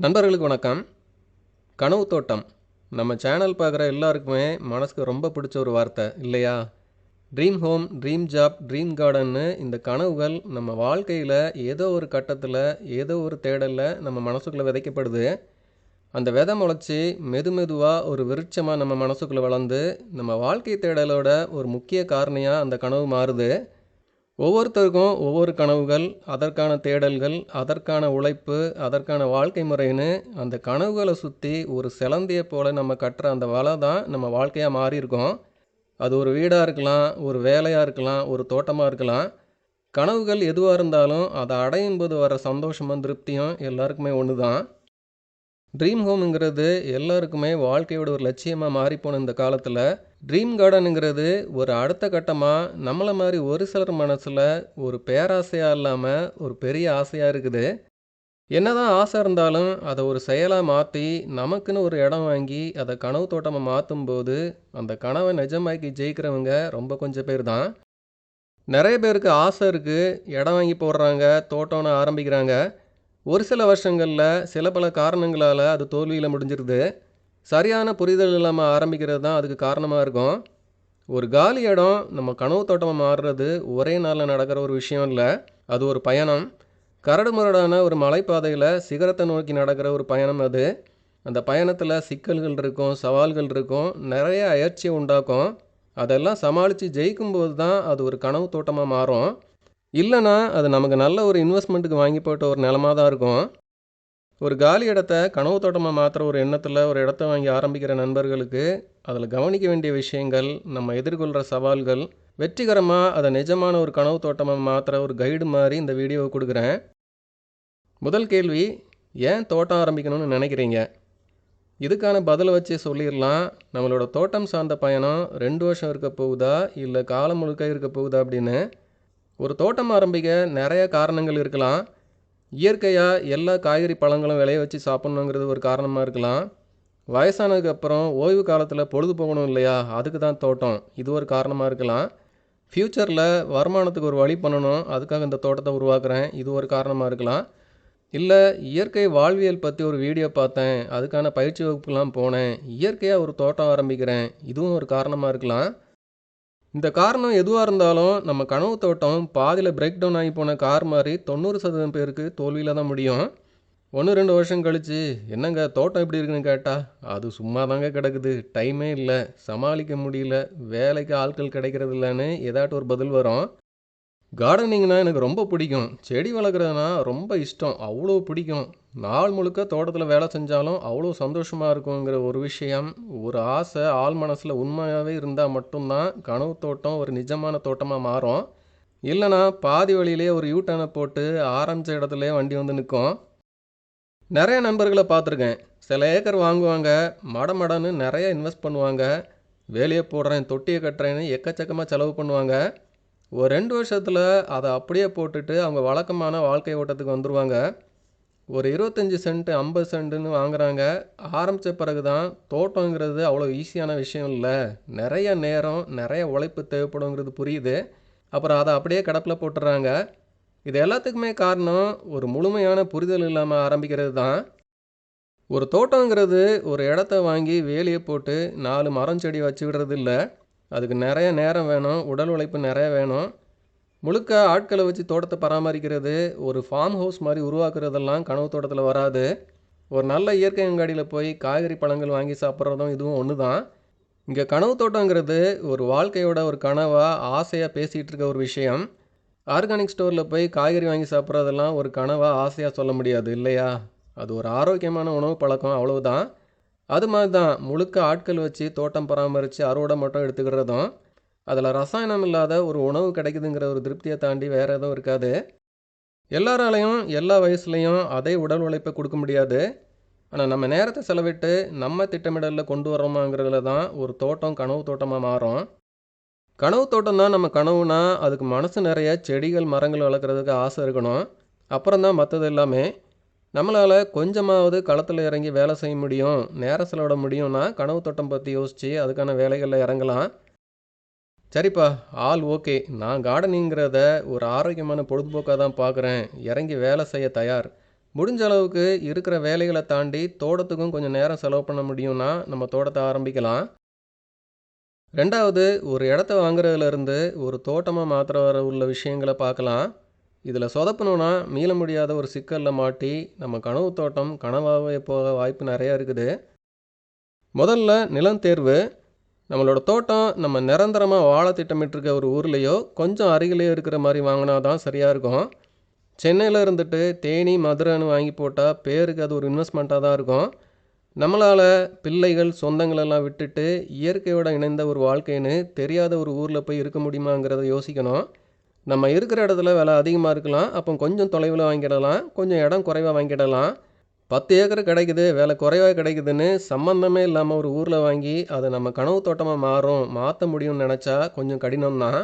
நண்பர்களுக்கு வணக்கம். கனவு தோட்டம். நம்ம சேனல் பார்க்குற எல்லாருக்குமே மனசுக்கு ரொம்ப பிடிச்ச ஒரு வார்த்தை இல்லையா? Dream home dream job dream கார்டன்னு இந்த கனவுகள் நம்ம வாழ்க்கையில் ஏதோ ஒரு கட்டத்தில் ஏதோ ஒரு தேடலில் நம்ம மனசுக்குள்ளே விதைக்கப்படுது. அந்த விதை முளைச்சி மெது மெதுவாக ஒரு விருட்சமாக நம்ம மனசுக்குள்ளே வளர்ந்து நம்ம வாழ்க்கை தேடலோட ஒரு முக்கிய காரணியாக அந்த கனவு மாறுது. ஒவ்வொருத்தருக்கும் ஒவ்வொரு கனவுகள் அதற்கான தேடல்கள் அதற்கான உழைப்பு அதற்கான வாழ்க்கை முறைன்னு அந்த கனவுகளை சுற்றி ஒரு சிலந்தியை போல் நம்ம கட்டுற அந்த வலை தான் நம்ம வாழ்க்கையாக மாறியிருக்கோம் அது ஒரு வீடாக இருக்கலாம் ஒரு வேலையாக இருக்கலாம் ஒரு தோட்டமாக இருக்கலாம். கனவுகள் எதுவாக இருந்தாலும் அதை அடையும் போது வர சந்தோஷமும் திருப்தியும் எல்லாருக்குமே ஒன்று தான் ட்ரீம் ஹோம்ங்கிறது எல்லாருக்குமே வாழ்க்கையோட ஒரு லட்சியமாக மாறிப்போன இந்த காலத்தில். ட்ரீம் கார்டனுங்கிறது ஒரு அடுத்த கட்டமாக நம்மளை மாதிரி ஒரு சிலர் மனசில் ஒரு பேராசையாக இல்லாமல் ஒரு பெரிய ஆசையாக இருக்குது. என்னதான் ஆசை இருந்தாலும் அதை ஒரு செயலாக மாற்றி நமக்குன்னு ஒரு இடம் வாங்கி அதை கனவு தோட்டமாக மாற்றும் போது அந்த கனவை நிஜமாக்கி ஜெயிக்கிறவங்க ரொம்ப கொஞ்சம் பேர் தான். நிறைய பேருக்கு ஆசை இருக்குது இடம் வாங்கி போடுறாங்க தோட்டம்னு ஆரம்பிக்கிறாங்க. ஒரு சில வருஷங்களில் சில பல காரணங்களால் அது தோல்வியில் முடிஞ்சிருது. சரியான புரிதல் இல்லாமல் ஆரம்பிக்கிறது தான் அதுக்கு காரணமாக இருக்கும். ஒரு காலி இடம் நம்ம கனவு தோட்டமாக மாறுறது ஒரே நாளில் நடக்கிற ஒரு விஷயம் இல்லை. அது ஒரு பயணம். கரடு முரடான ஒரு மலைப்பாதையில் சிகரத்தை நோக்கி நடக்கிற ஒரு பயணம் அது. அந்த பயணத்தில் சிக்கல்கள் இருக்கும் சவால்கள் இருக்கும் நிறைய அயற்சியை உண்டாக்கும். அதெல்லாம் சமாளித்து ஜெயிக்கும்போது தான் அது ஒரு கனவு தோட்டமாக மாறும். இல்லைன்னா அது நமக்கு நல்ல ஒரு இன்வெஸ்ட்மெண்ட்டுக்கு வாங்கி போட்ட ஒரு நிலமாக தான் இருக்கும். ஒரு காலி இடத்த கனவு தோட்டமாக மாற்றுற ஒரு எண்ணத்தில் ஒரு இடத்த வாங்கி ஆரம்பிக்கிற நண்பர்களுக்கு அதில் கவனிக்க வேண்டிய விஷயங்கள் நம்ம எதிர்கொள்கிற சவால்கள் வெற்றிகரமாக அதை நிஜமான ஒரு கனவு தோட்டமாக மாற்றுற ஒரு கைடு மாதிரி இந்த வீடியோவை கொடுக்குறேன். முதல் கேள்வி ஏன் தோட்டம் ஆரம்பிக்கணும்னு நினைக்கிறீங்க? இதுக்கான பதிலை வச்சு சொல்லிடலாம். நம்மளோட தோட்டம் சார்ந்த பயணம் ரெண்டு வருஷம் இருக்க போகுதா? இல்லை காலம் முழுக்க இருக்க போகுதா? அப்படின்னு ஒரு தோட்டம் ஆரம்பிக்க நிறைய காரணங்கள் இருக்கலாம். இயற்கையாக எல்லா காய்கறி பழங்களும் விளைய வச்சு சாப்பிட்ணுங்கிறது ஒரு காரணமாக இருக்கலாம். வயசானதுக்கப்புறம் ஓய்வு காலத்தில் பொழுது போகணும் இல்லையா? அதுக்கு தான் தோட்டம். இது ஒரு காரணமாக இருக்கலாம். ஃப்யூச்சரில் வருமானத்துக்கு ஒரு வழி பண்ணணும். அதுக்காக இந்த தோட்டத்தை உருவாக்குறேன். இது ஒரு காரணமாக இருக்கலாம். இல்லை இயற்கை வாழ்வியல் பற்றி ஒரு வீடியோ பார்த்தேன். அதுக்கான பயிற்சி வகுப்புலாம் போனேன். இயற்கையாக ஒரு தோட்டம் ஆரம்பிக்கிறேன். இதுவும் ஒரு காரணமாக இருக்கலாம். இந்த காரணம் எதுவாக இருந்தாலும் நம்ம கனவு தோட்டம் பாதியில் பிரேக் டவுன் ஆகி போன கார் மாதிரி தொண்ணூறு சதவீதம் பேருக்கு தோல்வியில் தான் முடியும். ஒன்று ரெண்டு வருஷம் கழித்து என்னங்க தோட்டம் எப்படி இருக்குன்னு கேட்டால் அது சும்மா தாங்க கிடக்குது டைமே இல்லை. சமாளிக்க முடியல. வேலைக்கு ஆட்கள் கிடைக்கிறது இல்லைன்னு ஏதாட்டும் ஒரு பதில் வரும். கார்டனிங்னா எனக்கு ரொம்ப பிடிக்கும். செடி வளர்க்குறதுனா ரொம்ப இஷ்டம். அவ்வளோ பிடிக்கும். நாள் முழுக்க தோட்டத்தில் வேலை செஞ்சாலும் அவ்வளோ சந்தோஷமாக இருக்குங்கிற ஒரு விஷயம். ஒரு ஆசை ஆள் மனசில் உண்மையாகவே இருந்தால் மட்டும்தான் கனவு தோட்டம் ஒரு நிஜமான தோட்டமாக மாறும். இல்லைனா பாதி வழியிலே ஒரு யூட்டனை போட்டு ஆரம்பித்த இடத்துலையே வண்டி வந்து நிற்கும். நிறைய நண்பர்களை பார்த்துருக்கேன். சில ஏக்கர் வாங்குவாங்க. மட மடன்னு நிறைய இன்வெஸ்ட் பண்ணுவாங்க. வேலையை போடுறேன் தொட்டியை கட்டுறேன்னு எக்கச்சக்கமாக செலவு பண்ணுவாங்க. ஒரு ரெண்டு வருஷத்தில் அதை அப்படியே போட்டுட்டு அவங்க வழக்கமான வாழ்க்கை ஓட்டத்துக்கு வந்துடுவாங்க ஒரு இருபத்தஞ்சி சென்ட்டு ஐம்பது சென்ட்டுன்னு வாங்குறாங்க. ஆரம்பித்த பிறகு தான் தோட்டங்கிறது அவ்வளோ ஈஸியான விஷயம் இல்லை. நிறைய நேரம் நிறைய உழைப்பு தேவைப்படுங்கிறது புரியுது. அப்புறம் அதை அப்படியே கடப்பில் போட்டுடுறாங்க இது எல்லாத்துக்குமே காரணம் ஒரு முழுமையான புரிதல் இல்லாமல் ஆரம்பிக்கிறது தான். ஒரு தோட்டங்கிறது ஒரு இடத்த வாங்கி வேலியை போட்டு நாலு மரம் செடி வச்சு விடுறது இல்லை அதுக்கு நிறைய நேரம் வேணும் உடல் உழைப்பு நிறைய வேணும். முழுக்க ஆட்களை வச்சு தோட்டத்தை பராமரிக்கிறது ஒரு ஃபார்ம் ஹவுஸ் மாதிரி உருவாக்குறதெல்லாம் கனவு தோட்டத்தில் வராது. ஒரு நல்ல இயற்கை அங்காடியில் போய் காய்கறி பழங்கள் வாங்கி சாப்பிட்றதும் இதுவும் ஒன்று தான் இங்கே கனவு தோட்டங்கிறது ஒரு வாழ்க்கையோட ஒரு கனவாக ஆசையாக பேசிகிட்டு இருக்க ஒரு விஷயம். ஆர்கானிக் ஸ்டோரில் போய் காய்கறி வாங்கி சாப்பிட்றதெல்லாம் ஒரு கனவாக ஆசையாக சொல்ல முடியாது இல்லையா? அது ஒரு ஆரோக்கியமான உணவு பழக்கம் அவ்வளவுதான். அது மாதிரி தான் முழுக்க ஆட்கள் வச்சு தோட்டம் பராமரித்து அறுவடை மட்டும் எடுத்துக்கிறதும் அதில் ரசாயனம் இல்லாத ஒரு உணவு கிடைக்குதுங்கிற ஒரு திருப்தியை தாண்டி வேறு எதுவும் இருக்காது. எல்லாராலையும் எல்லா வயசுலேயும் அதே உடல் உழைப்பை கொடுக்க முடியாது. ஆனால் நம்ம நேரத்தை செலவிட்டு நம்ம திட்டமிடலில் கொண்டு வரோமாங்கிறதுல தான் ஒரு தோட்டம் கனவு தோட்டமாக மாறும். கனவு தோட்டம் தான் நம்ம கனவுனா அதுக்கு மனசு நிறைய செடிகள் மரங்கள் வளர்க்குறதுக்கு ஆசை இருக்கணும். அப்புறம் தான் மற்றது எல்லாமே நம்மளால் கொஞ்சமாவது களத்தில் இறங்கி வேலை செய்ய முடியும் நேரம் செலவிட முடியும்னா கனவு தோட்டம் பற்றி யோசித்து அதுக்கான வேலைகளில் இறங்கலாம். சரிப்பா ஆல் ஓகே. நான் கார்டனிங்கிறத ஒரு ஆரோக்கியமான பொழுதுபோக்காக தான் பார்க்குறேன் இறங்கி வேலை செய்ய தயார். முடிஞ்ச அளவுக்கு இருக்கிற வேலைகளை தாண்டி தோட்டத்துக்கும் கொஞ்சம் நேரம் செலவு பண்ண முடியும்னா நம்ம தோட்டத்தை ஆரம்பிக்கலாம். ரெண்டாவது ஒரு இடத்த வாங்குறதுலேருந்து ஒரு தோட்டமாக மாத்திர வர உள்ள விஷயங்களை பார்க்கலாம். இதில் சொதப்பணுன்னா மீள முடியாத ஒரு சிக்கலில் மாட்டி நம்ம கனவு தோட்டம் கனவாகவே போக வாய்ப்பு நிறையா இருக்குது. முதல்ல நிலம் தேர்வு. நம்மளோட தோட்டம் நம்ம நிரந்தரமாக வாழ திட்டமிட்டிருக்க ஒரு ஊர்லேயோ கொஞ்சம் அருகிலேயோ இருக்கிற மாதிரி வாங்கினா தான் சரியாக இருக்கும். சென்னையில் இருந்துட்டு தேனி மதுரைன்னு வாங்கி போட்டால் பேருக்கு அது ஒரு இன்வெஸ்ட்மெண்ட்டாக தான் இருக்கும். நம்மளால் பிள்ளைகள் சொந்தங்களெல்லாம் விட்டுட்டு இயற்கையோடு இணைந்த ஒரு வாழ்க்கைன்னு தெரியாத ஒரு ஊரில் போய் இருக்க முடியுமாங்கிறத யோசிக்கணும். நம்ம இருக்கிற இடத்துல விலை அதிகமாக இருக்கலாம். அப்போ கொஞ்சம் தொலைவில் வாங்கிடலாம். கொஞ்சம் இடம் குறைவாக வாங்கிடலாம். பத்து ஏக்கர் கிடைக்குது. விலை குறைவாக கிடைக்குதுன்னு சம்மந்தமே இல்லாமல் ஒரு ஊரில் வாங்கி அதை நம்ம கனவு தோட்டமாக மாறும். மாற்ற முடியும்னு நினச்சா கொஞ்சம் கடினம் தான்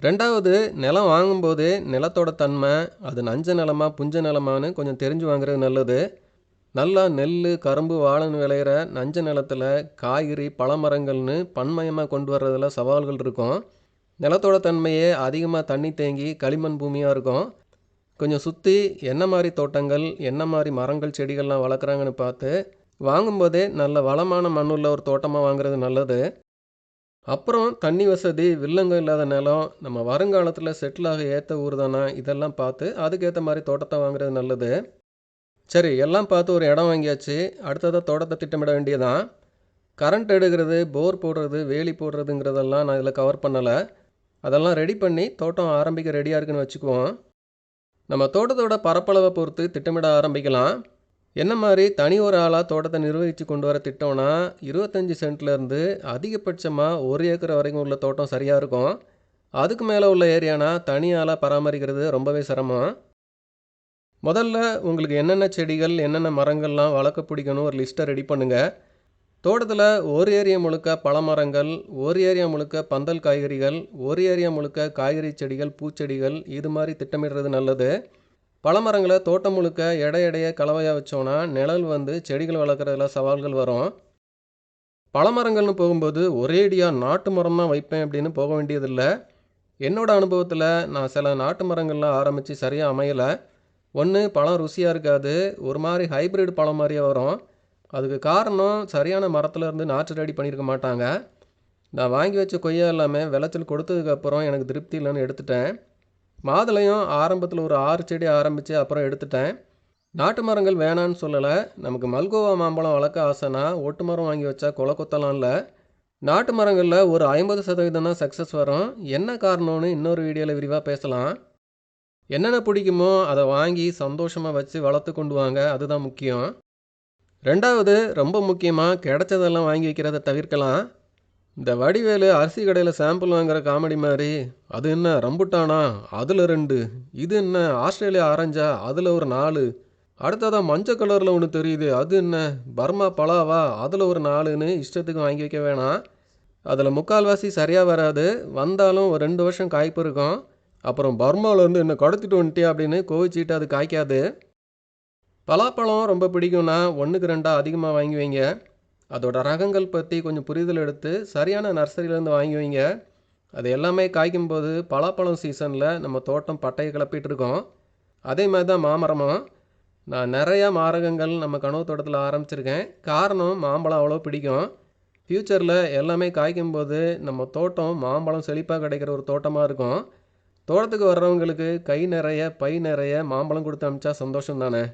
ரெண்டாவது நிலம் வாங்கும்போது நிலத்தோட தன்மை அது நஞ்ச நிலமா புஞ்ச நிலமான்னு கொஞ்சம் தெரிஞ்சு வாங்குறது நல்லது. நல்லா நெல் கரும்பு வாழன்னு விளையிற நஞ்ச நிலத்தில் காய்கறி பழமரங்கள்னு பன்மயமாக கொண்டு வர்றதில் சவால்கள் இருக்கும். நிலத்தோட தன்மையே அதிகமாக தண்ணி தேங்கி களிமண் பூமியாக இருக்கும். கொஞ்சம் சுற்றி என்ன மாதிரி தோட்டங்கள் என்ன மாதிரி மரங்கள் செடிகள்லாம் வளர்க்குறாங்கன்னு பார்த்து வாங்கும்போதே நல்ல வளமான மண்ணுள்ள ஒரு தோட்டமாக வாங்குறது நல்லது. அப்புறம் தண்ணி வசதி வில்லங்கம் இல்லாத நிலம் நம்ம வருங்காலத்தில் செட்டில் ஆக ஏற்ற ஊர் தானா இதெல்லாம் பார்த்து அதுக்கேற்ற மாதிரி தோட்டத்தை வாங்குறது நல்லது. சரி எல்லாம் பார்த்து ஒரு இடம் வாங்கியாச்சு. அடுத்ததாக தோட்டத்தை திட்டமிட வேண்டியதான் கரண்ட் எடுக்கிறது போர் போடுறது வேலி போடுறதுங்கிறதெல்லாம் நான் இதில் கவர் பண்ணலை. அதெல்லாம் ரெடி பண்ணி தோட்டம் ஆரம்பிக்க ரெடியாக இருக்குன்னு வச்சுக்குவோம். நம்ம தோட்டத்தோட பரப்பளவை பொறுத்து திட்டமிட ஆரம்பிக்கலாம். என்ன மாதிரி தனி ஒரு ஆளாக தோட்டத்தை நிர்வகித்து கொண்டு வர திட்டம்னா இருபத்தஞ்சி சென்ட்லேருந்து அதிகபட்சமாக ஒரு ஏக்கர் வரைக்கும் உள்ள தோட்டம் சரியாக இருக்கும். அதுக்கு மேலே உள்ள ஏரியானா தனி ஆளாக பராமரிக்கிறது ரொம்பவே சிரமம். முதல்ல உங்களுக்கு என்னென்ன செடிகள் என்னென்ன மரங்கள்லாம் வளர்க்க பிடிக்கணும் ஒரு லிஸ்ட்டை ரெடி பண்ணுங்கள் தோட்டத்தில் ஒரு ஏரியா முழுக்க பழமரங்கள் ஒரு ஏரியா முழுக்க பந்தல் காய்கறிகள் ஒரு ஏரியா முழுக்க காய்கறி செடிகள் பூச்செடிகள் இது மாதிரி திட்டமிடுறது நல்லது. பழமரங்களை தோட்டம் முழுக்க எடை எடையை கலவையாக வச்சோன்னா நிழல் வந்து செடிகள் வளர்க்குறதுல சவால்கள் வரும். பழமரங்கள்னு போகும்போது ஒரேடியாக நாட்டு மரம் தான் வைப்பேன் அப்படின்னு போக வேண்டியதில்லை. என்னோட அனுபவத்தில் நான் சில நாட்டு மரங்கள்லாம் ஆரம்பித்து சரியாக அமையலை. ஒன்று பழம் ருசியாக இருக்காது. ஒரு மாதிரி ஹைப்ரிட் பழம் மாதிரியே வரும். அதுக்கு காரணம் சரியான மரத்தில் இருந்து நாற்று ரெடி பண்ணியிருக்க மாட்டாங்க. நான் வாங்கி வச்ச கொய்யா எல்லாமே விளைச்சல் கொடுத்ததுக்கப்புறம் எனக்கு திருப்தி இல்லைன்னு எடுத்துட்டேன். மாதுளையும் ஆரம்பத்தில் ஒரு ஆறு செடி ஆரம்பித்து அப்புறம் எடுத்துட்டேன். நாட்டு மரங்கள் வேணான்னு சொல்லலை. நமக்கு மல்கோவா மாம்பழம் வளர்க்க ஆசைனா ஒட்டு மரம் வாங்கி வச்சா கொலை கொத்தலாம் இல்லை. நாட்டு மரங்களில் ஒரு ஐம்பது சதவீதம் தான் சக்ஸஸ் வரும். என்ன காரணம்னு இன்னொரு வீடியோவில் விரிவாக பேசலாம். என்னென்ன பிடிக்குமோ அதை வாங்கி சந்தோஷமாக வச்சு வளர்த்து கொண்டு வாங்க. அதுதான் முக்கியம். ரெண்டாவது ரொம்ப முக்கியமாக கிடைச்சதெல்லாம் வாங்கி வைக்கிறத தவிர்க்கலாம். இந்த வடிவேலு அரிசி கடையில் சாம்பிள் வாங்குற காமெடி மாதிரி அது என்ன ரம்புட்டானா? அதில் ரெண்டு. இது என்ன ஆஸ்திரேலியா ஆரஞ்சா அதில் ஒரு நாலு. அடுத்ததான் மஞ்சள் கலரில் ஒன்று தெரியுது. அது என்ன? பர்மா பலாவா? அதில் ஒரு நாலுன்னு இஷ்டத்துக்கு வாங்கி வைக்க வேணாம். அதில் முக்கால்வாசி சரியாக வராது. வந்தாலும் ஒரு ரெண்டு வருஷம் காய்ப்பு இருக்கும். அப்புறம் பர்மாவிலேருந்து என்ன கடத்திட்டு வந்துட்டியா அப்படின்னு கோவிச்சிட்டு அது காய்க்காது. பலாப்பழம் ரொம்ப பிடிக்கும்னா ஒன்றுக்கு ரெண்டாக அதிகமாக வாங்கி வைங்க. அதோட ரகங்கள் பற்றி கொஞ்சம் புரிதல் எடுத்து சரியான நர்சரியிலேருந்து வாங்கி வைங்க. அது எல்லாமே காய்க்கும் போது பலாப்பழம் சீசனில் நம்ம தோட்டம் பட்டையை கிளப்பிட்டுருக்கோம் அதே மாதிரி தான் மாமரமும். நான் நிறையா மாரகங்கள் நம்ம கனவு தோட்டத்தில் ஆரம்பிச்சிருக்கேன். காரணம் மாம்பழம் அவ்வளோ பிடிக்கும். ஃப்யூச்சரில் எல்லாமே காய்க்கும் போது நம்ம தோட்டம் மாம்பழம் செழிப்பாக கிடைக்கிற ஒரு தோட்டமாக இருக்கும். தோட்டத்துக்கு வர்றவங்களுக்கு கை நிறைய பை நிறைய மாம்பழம் கொடுத்து அனுப்பிச்சா சந்தோஷம் தானே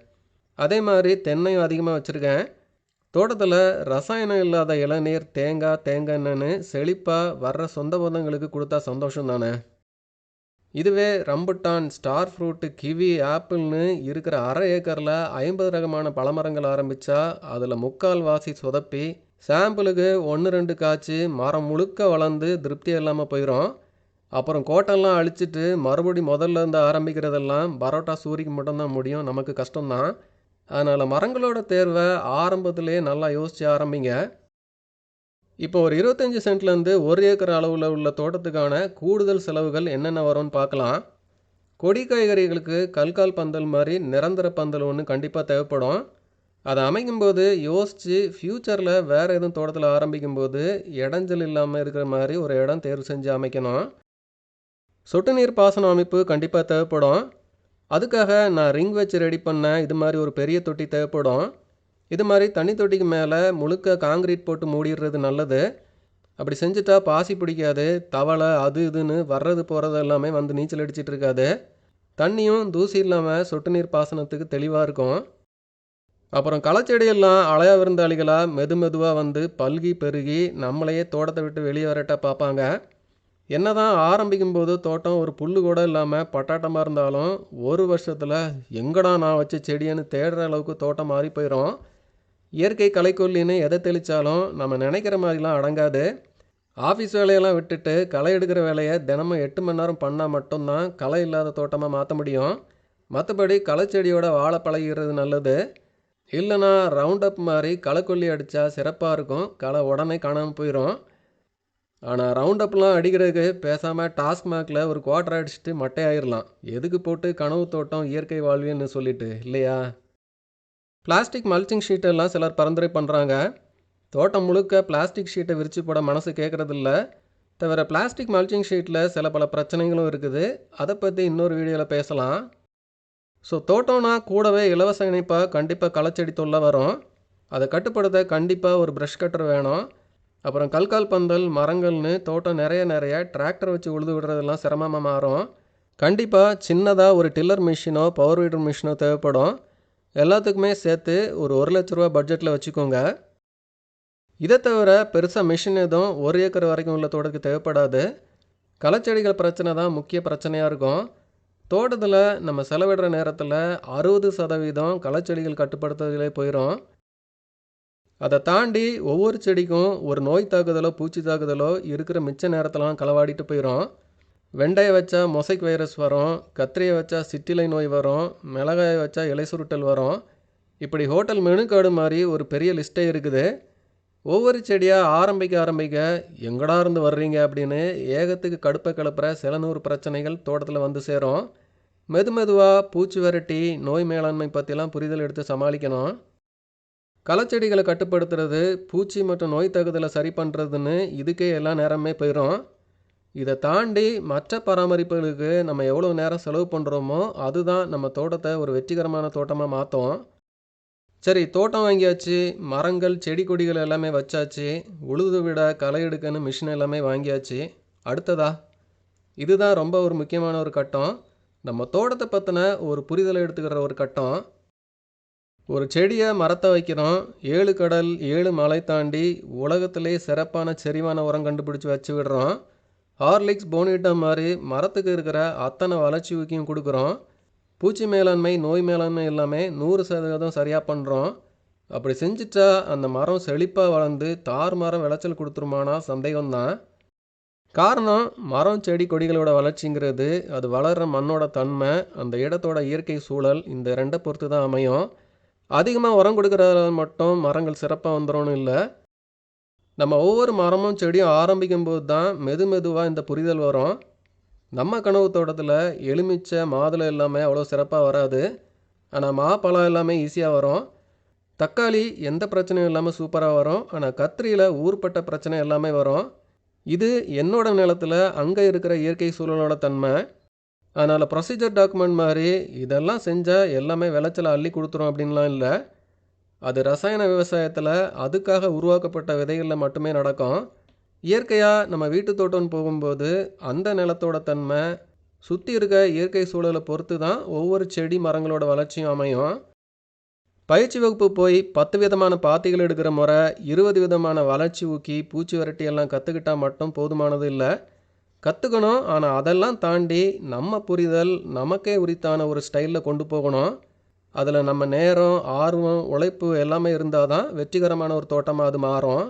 அதே மாதிரி தென்னையும் அதிகமாக வச்சுருக்கேன். தோட்டத்தில் ரசாயனம் இல்லாத இளநீர் தேங்காய் தேங்காய் எண்ணெய்னு செழிப்பாக வர்ற சொந்த பந்தங்களுக்கு கொடுத்தா சந்தோஷம் தானே? இதுவே ரம்புட்டான் ஸ்டார் ஃப்ரூட்டு கிவி ஆப்பிள்னு இருக்கிற அரை ஏக்கரில் ஐம்பது ரகமான பழமரங்கள் ஆரம்பித்தா அதில் முக்கால் வாசி சொதப்பி சாம்பிளுக்கு ஒன்று ரெண்டு காய்ச்சி மரம் முழுக்க வளர்ந்து திருப்தி இல்லாமல் போயிடும் அப்புறம் கோட்டெல்லாம் அழிச்சிட்டு மறுபடி முதல்ல இருந்து ஆரம்பிக்கிறதெல்லாம் பரோட்டா சூரிக்கு மட்டும்தான் முடியும். நமக்கு கஷ்டம்தான். அதனால் மரங்களோட தேர்வை ஆரம்பத்திலே நல்லா யோசித்து ஆரம்பிங்க. இப்போ ஒரு இருபத்தஞ்சி சென்ட்லேருந்து ஒரு ஏக்கர் அளவில் உள்ள தோட்டத்துக்கான கூடுதல் செலவுகள் என்னென்ன வரும்னு பார்க்கலாம். கொடி காய்கறிகளுக்கு கல்கால் பந்தல் மாதிரி நிரந்தர பந்தல் ஒன்று கண்டிப்பாக தேவைப்படும். அதை அமைக்கும்போது யோசித்து ஃப்யூச்சரில் வேறு எதுவும் தோட்டத்தில் ஆரம்பிக்கும்போது இடைஞ்சல் இல்லாமல் இருக்கிற மாதிரி ஒரு இடம் தேர்வு செஞ்சு அமைக்கணும். சொட்டு நீர் பாசன அமைப்பு கண்டிப்பாக தேவைப்படும். அதுக்காக நான் ரிங் வச்சு ரெடி பண்ண இது மாதிரி ஒரு பெரிய தொட்டி தேவைப்படும். இது மாதிரி தண்ணி தொட்டிக்கு மேலே முழுக்க காங்கிரீட் போட்டு மூடிடுறது நல்லது. அப்படி செஞ்சுட்டா பாசி பிடிக்காது தவளை அது இதுன்னு வர்றது போகிறது எல்லாமே வந்து நீச்சல் அடிச்சிட்டு இருக்காது. தண்ணியும் தூசி இல்லாமல் சொட்டு நீர் பாசனத்துக்கு தெளிவாக இருக்கும். அப்புறம் களைச்செடியெல்லாம் அலையா விருந்தாளிகளாக மெது மெதுவாக வந்து பல்கி பெருகி நம்மளையே தோட்டத்தை விட்டு வெளியே வரட்ட பார்ப்பாங்க. என்னதான் ஆரம்பிக்கும் போது தோட்டம் ஒரு புல் கூட இல்லாமல் பட்டாட்டமாக இருந்தாலும் ஒரு வருஷத்தில் எங்கடா நான் வச்ச செடின்னு தேடுற அளவுக்கு தோட்டம் மாறி போயிடும் இயற்கை களைக்கொல்லின்னு எதை தெளித்தாலும் நம்ம நினைக்கிற மாதிரிலாம் அடங்காது. ஆஃபீஸ் வேலையெல்லாம் விட்டுட்டு களை எடுக்கிற வேலையை தினமும் எட்டு மணி நேரம் பண்ணால் மட்டும்தான் களை இல்லாத தோட்டமாக மாற்ற முடியும். மற்றபடி களைச்செடியோட வாழை பழகிறது நல்லது. இல்லைனா ரவுண்ட் அப் மாதிரி களைக்கொல்லி அடித்தா சிறப்பாக இருக்கும். களை உடனே காணாமல் போயிடும் ஆனால் ரவுண்ட் அப்லாம் அடிக்கிறதுக்கு பேசாமல் டாஸ்க் ஒரு குவாட்டர் அடிச்சுட்டு மட்டையாயிடலாம் எதுக்கு போட்டு கனவு தோட்டம் இயற்கை வாழ்வின்னு சொல்லிட்டு இல்லையா? பிளாஸ்டிக் மல்ச்சிங் ஷீட்டெல்லாம் சிலர் பரிந்துரை பண்ணுறாங்க தோட்டம் முழுக்க பிளாஸ்டிக் ஷீட்டை விரித்து போட மனசு கேட்குறதில்ல தவிர பிளாஸ்டிக் மல்ச்சிங் ஷீட்டில் சில பல பிரச்சனைகளும் இருக்குது. அதை பற்றி இன்னொரு வீடியோவில் பேசலாம். ஸோ தோட்டம்னா கூடவே இலவச இணைப்பாக கண்டிப்பாக களைச்செடி தொல்லை வரும். அதை கட்டுப்படுத்த கண்டிப்பாக ஒரு ப்ரஷ் கட்டர் வேணும். அப்புறம் கல்கால் பந்தல் மரங்கள்னு தோட்டம் நிறைய நிறைய. டிராக்டர் வச்சு உழுது விடுறதெல்லாம் சிரமமாக மாறும். கண்டிப்பாக சின்னதாக ஒரு டில்லர் மிஷினோ பவர் வீடர் மிஷினோ தேவைப்படும். எல்லாத்துக்குமே சேர்த்து ஒரு ஒரு லட்ச ரூபா பட்ஜெட்டில் வச்சுக்கோங்க. இதை தவிர பெருசாக மிஷின் எதுவும் ஒரு ஏக்கர் வரைக்கும் உள்ள தோட்டத்துக்கு தேவைப்படாது. களைச்செடிகள் பிரச்சனை தான் முக்கிய பிரச்சனையாக இருக்கும். தோட்டத்தில் நம்ம செலவிடுற நேரத்தில் அறுபது சதவீதம் களைச்செடிகள் கட்டுப்படுத்துறதுலே போயிடும் அதை தாண்டி ஒவ்வொரு செடிக்கும் ஒரு நோய் தாக்குதலோ பூச்சி தாக்குதலோ இருக்கிற மிச்ச நேரத்தெல்லாம் களவாடிட்டு போயிடும் வெண்டையை வச்சா மொசைக் வைரஸ் வரும் கத்திரியை வச்சா சிட்டிலை நோய் வரும் மிளகாயை வச்சா இலை சுருட்டல் வரும். இப்படி ஹோட்டல் மெனு கார்டு மாதிரி ஒரு பெரிய லிஸ்ட்டே இருக்குது. ஒவ்வொரு செடியாக ஆரம்பிக்க ஆரம்பிக்க எங்கடா இருந்து வர்றீங்க அப்படின்னு ஏகத்துக்கு கடுப்பை கிளப்புற சில நூறு பிரச்சனைகள் தோட்டத்தில் வந்து சேரும். மெது மெதுவாக பூச்சி விரட்டி நோய் மேலாண்மை பற்றிலாம் புரிதல் எடுத்து சமாளிக்கணும். களைச்செடிகளை கட்டுப்படுத்துறது பூச்சி மற்றும் நோய் தகுதலை சரி பண்ணுறதுன்னு இதுக்கே எல்லா நேரமே போயிடும் இதை தாண்டி மற்ற பராமரிப்புகளுக்கு நம்ம எவ்வளோ நேரம் செலவு பண்ணுறோமோ அதுதான் நம்ம தோட்டத்தை ஒரு வெற்றிகரமான தோட்டமாக மாற்றும் சரி தோட்டம் வாங்கியாச்சு மரங்கள் செடி கொடிகள் எல்லாமே வச்சாச்சு உழுது விட களை எடுக்கன்னு மிஷின் எல்லாமே வாங்கியாச்சு. அடுத்ததா? இதுதான் ரொம்ப ஒரு முக்கியமான ஒரு கட்டம். நம்ம தோட்டத்தை பற்றின ஒரு புரிதலை எடுத்துக்கிற ஒரு கட்டம். ஒரு செடியை மரத்தை வைக்கிறோம். ஏழு கடல் ஏழு மலை தாண்டி உலகத்திலே சிறப்பான செறிவான உரம் கண்டுபிடிச்சி வச்சு விடுறோம். ஹார்லிக்ஸ் போனிட்டா மாதிரி மரத்துக்கு இருக்கிற அத்தனை வளர்ச்சி ஊக்கியும் கொடுக்குறோம். பூச்சி மேலாண்மை நோய் மேலாண்மை எல்லாமே நூறு சதவீதம் சரியாக பண்ணுறோம் அப்படி செஞ்சுட்டா அந்த மரம் செழிப்பாக வளர்ந்து தார் மரம் விளைச்சல் கொடுத்துருமானா சந்தேகம்தான். காரணம் மரம் செடி கொடிகளோட வளர்ச்சிங்கிறது அது வளர்கிற மண்ணோட தன்மை அந்த இடத்தோட இயற்கை சூழல் இந்த ரெண்டை பொறுத்து தான் அமையும். அதிகமாக உரம் கொடுக்கறதால மட்டும் மரங்கள் சிறப்பாக வந்துடும்னு இல்லை. நம்ம ஒவ்வொரு மரமும் செடியும் ஆரம்பிக்கும் போது தான் மெது மெதுவாக இந்த புரிதல் வரும். நம்ம கனவு தோட்டத்தில் எலுமிச்சை மாதுளை எல்லாமே அவ்வளோ சிறப்பாக வராது. ஆனால் மாப்பழம் எல்லாமே ஈஸியாக வரும். தக்காளி எந்த பிரச்சனையும் இல்லாமல் சூப்பராக வரும். ஆனால் கத்திரியில் ஊர்பட்ட பிரச்சனை எல்லாமே வரும். இது என்னோட நிலத்தில் அங்கே இருக்கிற இயற்கை சூழலோட தன்மை. அதனால் ப்ரொசீஜர் டாக்குமெண்ட் மாதிரி இதெல்லாம் செஞ்சால் எல்லாமே விளைச்சலை அள்ளி கொடுத்துரும் அப்படின்லாம் இல்லை. அது ரசாயன விவசாயத்தில் அதுக்காக உருவாக்கப்பட்ட விதைகளில் மட்டுமே நடக்கும். இயற்கையாக நம்ம வீட்டு தோட்டம்னு போகும்போது அந்த நிலத்தோட தன்மை சுற்றி இருக்க இயற்கை சூழலை பொறுத்து தான் ஒவ்வொரு செடி மரங்களோட வளர்ச்சியும் அமையும். பயிற்சி வகுப்பு போய் பத்து விதமான பாத்திகள் எடுக்கிற முறை இருபது விதமான வளர்ச்சி ஊக்கி பூச்சி விரட்டி எல்லாம் கற்றுக்கிட்டால் மட்டும் போதுமானது இல்லை. கற்றுக்கணும் ஆனால் அதெல்லாம் தாண்டி நம்ம புரிதல் நமக்கே உரித்தான ஒரு ஸ்டைலில் கொண்டு போகணும். அதில் நம்ம நேரம் ஆர்வம் உழைப்பு எல்லாமே இருந்தால் தான் வெற்றிகரமான ஒரு தோட்டமாக அது மாறும்.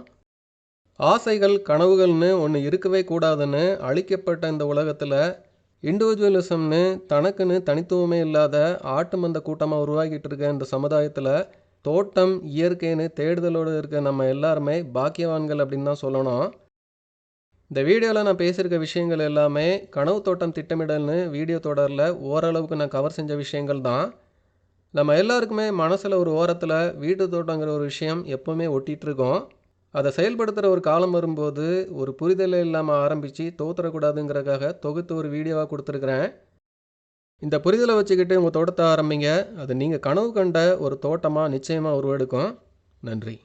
ஆசைகள் கனவுகள்னு ஒன்று இருக்கவே கூடாதுன்னு அழிக்கப்பட்ட இந்த உலகத்தில் இண்டிவிஜுவலிசம்னு தனக்குன்னு தனித்துவமே இல்லாத ஆட்டு மந்த கூட்டமாக உருவாகிட்டு இருக்க இந்த சமுதாயத்தில் தோட்டம் இயற்கைன்னு தேடுதலோடு இருக்க நம்ம எல்லாருமே பாக்கியவான்கள் அப்படின்னு தான் சொல்லணும். இந்த வீடியோவில் நான் பேசியிருக்க விஷயங்கள் எல்லாமே கனவு தோட்டம் திட்டமிடல்னு வீடியோ தொடரில் ஓரளவுக்கு நான் கவர் செஞ்ச விஷயங்கள் தான். நம்ம எல்லாருக்குமே மனசில் ஒரு ஓரத்தில் வீட்டு தோட்டங்கிற ஒரு விஷயம் எப்போவுமே ஒட்டிகிட்டு இருக்கோம். அதை செயல்படுத்துகிற ஒரு காலம் வரும்போது ஒரு புரிதலை இல்லாமல் ஆரம்பித்து தோத்துறக்கூடாதுங்கிறதுக்காக தொகுத்து ஒரு வீடியோவாக கொடுத்துருக்குறேன். இந்த புரிதலை வச்சுக்கிட்டு உங்கள் தோட்டத்தை ஆரம்பிங்க. அது நீங்கள் கனவு கண்ட ஒரு தோட்டமாக நிச்சயமாக உருவெடுக்கும். நன்றி.